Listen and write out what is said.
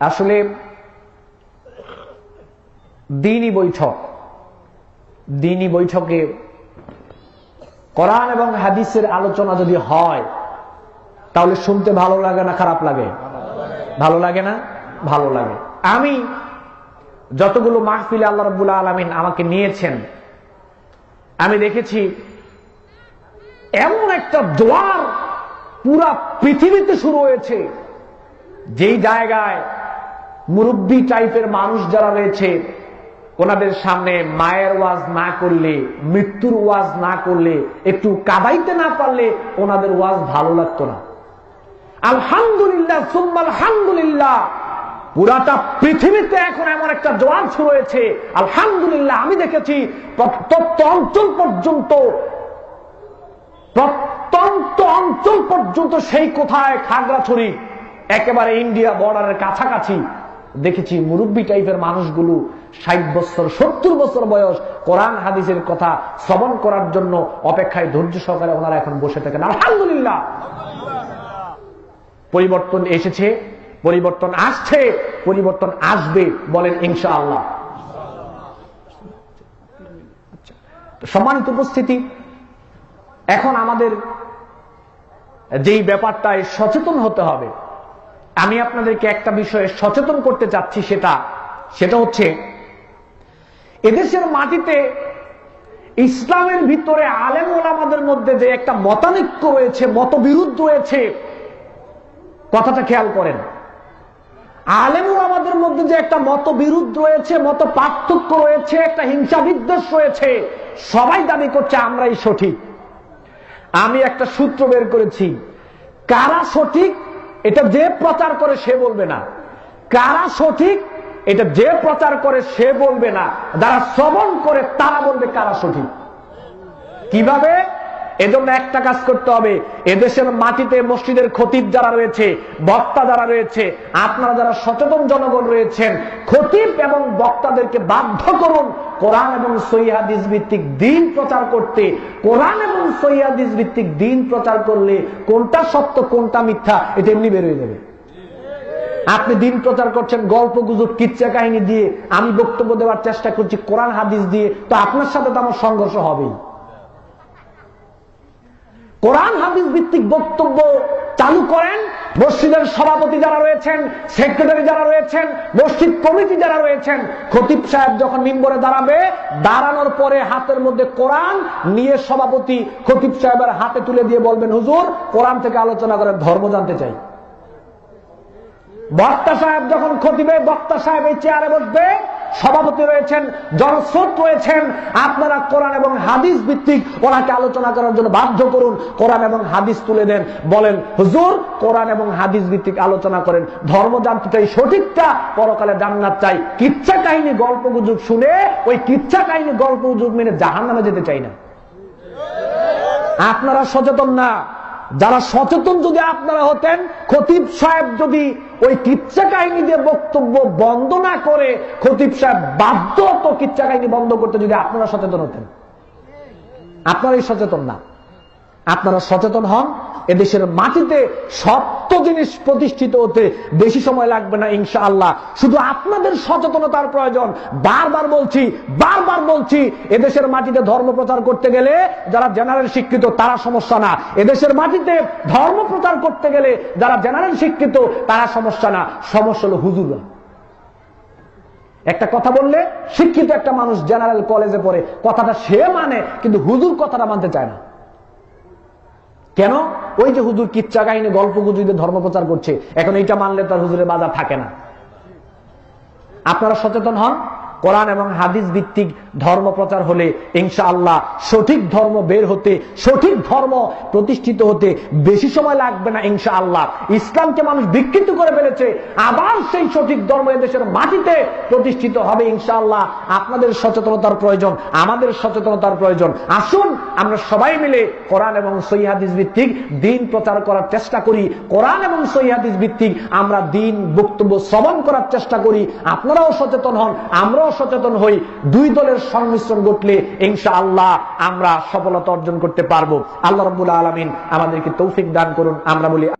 আসলে দিনই বৈঠক। দিনই বৈঠকে কোরআন এবং হাদিসের আলোচনা যদি হয়, তাহলে শুনতে ভালো লাগে না, খারাপ লাগে? ভালো লাগে না? ভালো লাগে। আমি যতগুলো মাহফিলে আল্লাহ রব্বুল আলমিন আমাকে নিয়েছেন, আমি দেখেছি এমন একটা জোয়ার পুরা পৃথিবীতে শুরু হয়েছে, যেই জায়গায় মুরব্বী টাইপের মানুষ যারা রয়েছে, ওনাদের সামনে মায়ের ওয়াজ না করলে, মৃত্যুর ওয়াজ না করলে, একটু কাদাইতে না পারলে ওনাদের ওয়াজ ভালো লাগতো না। আলহামদুলিল্লাহ আলহামদুলিল্লাহ, পুরাটা পৃথিবীতে এখন এমন একটা জোয়ার শুরু হয়েছে। আলহামদুলিল্লাহ, আমি দেখেছি প্রত্যন্ত অঞ্চল পর্যন্ত, প্রত্যন্ত অঞ্চল পর্যন্ত সেই কোথায় খাগড়াছড়ি, একেবারে ইন্ডিয়া বর্ডারের কাছাকাছি। দেখেছি মুরব্বী টাইপের মানুষগুলো ষাট বছর, সত্তর বছর বয়স, কোরআন হাদিসের কথা শ্রবণ করার জন্য অপেক্ষায় ধৈর্য সহকারে ওনারা এখন বসে থাকেন। আলহামদুলিল্লাহ! পরিবর্তন এসেছে, পরিবর্তন আসছে, পরিবর্তন আসবে বলেন ইনশা আল্লাহ সম্মানিত উপস্থিতি, এখন আমাদের যেই ব্যাপারটায় সচেতন হতে হবে আমি আপনাদেরকে একটা বিষয়ে সচেতন করতে চাচ্ছি সেটা সেটা হচ্ছে, এদেশের মাটিতে ইসলামের ভিতরে আলেম ওলামাদের মধ্যে যে একটা মতানৈক্য রয়েছে মতবিরুদ্ধ রয়েছে, কথাটা খেয়াল করেন। আলেম ওলামাদের মধ্যে যে একটা মতবিরুদ্ধ রয়েছে মত পার্থক্য রয়েছে, একটা হিংসা বিদ্বেষ রয়েছে, সবাই দাবি করছে আমরাই সঠিক। আমি একটা সূত্র বের করেছি, কারা সঠিক এটা যে প্রচার করে সে বলবে না। কারা সঠিক? এটা যে প্রচার করে সে বলবে না। যারা শ্রবণ করে তারা বলবে কারা সঠিক। কীভাবে? এজন্য একটা কাজ করতে হবে। এদেশের মাটিতে মসজিদের খতিব যারা রয়েছে, বক্তা যারা রয়েছে, আপনারা যারা সচেতন জনগণ রয়েছেন, খতিব এবং বক্তাদেরকে বাধ্য করুন কোরআন এবং সৈহাদিস ভিত্তিক দিন প্রচার করতে, কোরআন এবং সৈহাদিস ভিত্তিক দিন প্রচার করলে কোনটা সত্য, কোনটা মিথ্যা, এটা এমনি বেরোয় যাবে। আপনি দিন প্রচার করছেন, গল্প গুজব, কিচ্ছা কাহিনী দিয়ে আমি বক্তব্য দেওয়ার চেষ্টা করছি, কোরআন হাদিস দিয়ে, তো আপনার সাথে তো আমার সংঘর্ষ হবেই। কোরআন হাদিস ভিত্তিক বক্তব্য চালু করেন মসজিদের সভাপতি যারা রয়েছেন সেক্রেটারি যারা রয়েছেন, মসজিদ কমিটি যারা রয়েছেন, খতিব সাহেব যখন মিম্বরে দাঁড়াবে, দাঁড়ানোর পরে হাতের মধ্যে কোরআন নিয়ে সভাপতি খতিব সাহেবের হাতে তুলে দিয়ে বলবেন, হুজুর, কোরআন থেকে আলোচনা করেন, ধর্ম জানতে চাই। বক্তা সাহেব যখন খতিবে, বক্তা সাহেব এই চেয়ারে বসবে সভাপতি রয়েছেন, জনস্রোত রয়েছেন। আপনারা কোরআন এবং হাদিস ভিত্তিক ওনাকে আলোচনা করার জন্য বাধ্য করুন। কোরআন এবং হাদিস তুলে দেন। বলেন, হুজুর, কোরআন এবং হাদিস ভিত্তিক আলোচনা করেন। ধর্ম জানতে চাই, সঠিকটা পরকালে জান্নাত চাই। কিচ্ছা কাহিনী, গল্প গুজব শুনে ওই কিচ্ছা কাহিনী, গল্প গুজব মেনে জাহান নামে যেতে চাই না। আপনারা সচেতন না। যারা সচেতন যদি আপনারা হতেন, খতিব সাহেব যদি ওই কিচ্ছা কাহিনী দিয়ে বক্তব্য বন্ধ না করে, খতিব সাহেব বাধ্য হতো কিচ্ছা কাহিনী বন্ধ করতে যদি আপনারা সচেতন হতেন। আপনারাই সচেতন না। আপনারা সচেতন হন। এদেশের মাটিতে সত্য জিনিস প্রতিষ্ঠিত হতে বেশি সময় লাগবে না ইনশা আল্লাহ শুধু আপনাদের সচেতনতার প্রয়োজন। বারবার বলছি বারবার বলছি, এদেশের মাটিতে ধর্ম প্রচার করতে গেলে যারা জেনারেল শিক্ষিত, তারা সমস্যা না। এদেশের মাটিতে ধর্ম প্রচার করতে গেলে যারা জেনারেল শিক্ষিত, তারা সমস্যা না। সমস্যা হলো হুজুরা একটা কথা বললে শিক্ষিত একটা মানুষ জেনারেল কলেজে পড়ে, কথাটা সে মানে কিন্তু হুজুর কথাটা মানতে চায় না। কেন? ওই যে হুজুর কিচ্ছা কাহিনী, গল্প গুজুদের ধর্ম প্রচার করছে, এখন এইটা মানলে তার হুজুরের বাজার থাকে না। আপনারা সচেতন হন, কোরআন এবং হাদিস ভিত্তিক ধর্ম প্রচার হলে ইনশা আল্লাহ সঠিক ধর্ম বের হতে, সঠিক ধর্ম প্রতিষ্ঠিত হতে বেশি সময় লাগবে না ইনশা আল্লাহ ইসলামকে মানুষ বিকৃত করে ফেলেছে, আবার সেই সঠিক ধর্ম এদেশের মাটিতে প্রতিষ্ঠিত হবে ইনশা আল্লাহ আপনাদের সচেতনতার প্রয়োজন, আমাদের সচেতনতার প্রয়োজন। আসুন আমরা সবাই মিলে কোরআন এবং সৈহাদিস ভিত্তিক দিন প্রচার করার চেষ্টা করি। কোরআন এবং সৈহাদিস ভিত্তিক আমরা দিন বক্তব্য শ্রবণ করার চেষ্টা করি। আপনারাও সচেতন হন, আমরাও সচেতন হই। দুই দলের সংমিশ্রণ ঘটলে ইনশা আল্লাহ আমরা সফলতা অর্জন করতে পারব। আল্লাহ রবুল্লা আলমিন আমাদেরকে তৌফিক দান করুন। আমরা বলি